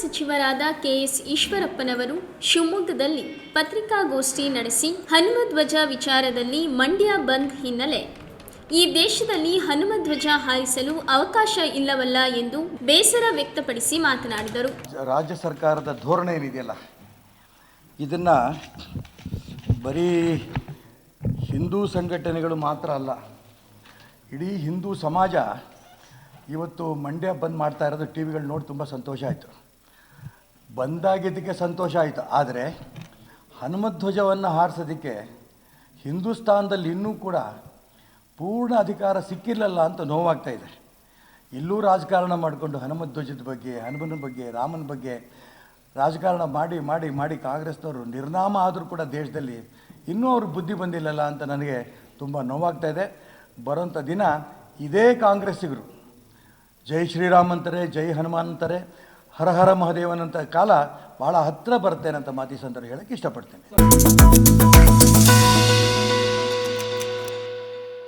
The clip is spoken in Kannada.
ಸಚಿವರಾದ ಕೆಎಸ್ ಈಶ್ವರಪ್ಪನವರು ಶಿವಮೊಗ್ಗದಲ್ಲಿ ಪತ್ರಿಕಾಗೋಷ್ಠಿ ನಡೆಸಿ ಹನುಮಧ್ವಜ ವಿಚಾರದಲ್ಲಿ ಮಂಡ್ಯ ಬಂದ್ ಹಿನ್ನೆಲೆ. ಈ ದೇಶದಲ್ಲಿ ಹನುಮಧ್ವಜ ಹಾರಿಸಲು ಅವಕಾಶ ಇಲ್ಲವಲ್ಲ ಎಂದು ಬೇಸರ ವ್ಯಕ್ತಪಡಿಸಿ ಮಾತನಾಡಿದರು. ರಾಜ್ಯ ಸರ್ಕಾರದ ಧೋರಣೆ ಏನಿದೆಯಲ್ಲ, ಇದನ್ನ ಬರೀ ಹಿಂದೂ ಸಂಘಟನೆಗಳು ಮಾತ್ರ ಅಲ್ಲ, ಇಡೀ ಹಿಂದೂ ಸಮಾಜ ಇವತ್ತು ಮಂಡ್ಯ ಬಂದ್ ಮಾಡ್ತಾ ಇರೋದು ಟಿ ವಿಗಳು ನೋಡಿ ತುಂಬ ಸಂತೋಷ ಆಯಿತು. ಬಂದಾಗಿದ್ದಕ್ಕೆ ಸಂತೋಷ ಆಯಿತು. ಆದರೆ ಹನುಮಧ್ವಜವನ್ನು ಹಾರಿಸೋದಕ್ಕೆ ಹಿಂದೂಸ್ತಾನದಲ್ಲಿ ಇನ್ನೂ ಕೂಡ ಪೂರ್ಣ ಅಧಿಕಾರ ಸಿಕ್ಕಿರಲಿಲ್ಲ ಅಂತ ನೋವಾಗ್ತಾ ಇದೆ. ಇಲ್ಲೂ ರಾಜಕಾರಣ ಮಾಡಿಕೊಂಡು ಹನುಮಧ್ವಜದ ಬಗ್ಗೆ, ಹನುಮನ ಬಗ್ಗೆ, ರಾಮನ ಬಗ್ಗೆ ರಾಜಕಾರಣ ಮಾಡಿ ಮಾಡಿ ಮಾಡಿ ಕಾಂಗ್ರೆಸ್ನವರು ನಿರ್ನಾಮ ಆದರೂ ಕೂಡ ದೇಶದಲ್ಲಿ ಇನ್ನೂ ಅವ್ರಿಗೆ ಬುದ್ಧಿ ಬಂದಿಲ್ಲಲ್ಲ ಅಂತ ನನಗೆ ತುಂಬ ನೋವಾಗ್ತಾ ಇದೆ. ಬರೋಂಥ ದಿನ ಇದೇ ಕಾಂಗ್ರೆಸ್ಸಿಗರು. ಜೈ ಶ್ರೀರಾಮ್ ಅಂತಾರೆ, ಜೈ ಹನುಮಾನ್ ಅಂತಾರೆ, ಹರ ಹರ ಮಹಾದೇವನಂತ ಕಾಲ ಭಾಳ ಹತ್ತಿರ ಬರ್ತೇನೆ ಅಂತ ಮಾತಿ ಸಂತರು ಹೇಳಕ್ಕೆ ಇಷ್ಟಪಡ್ತೇನೆ.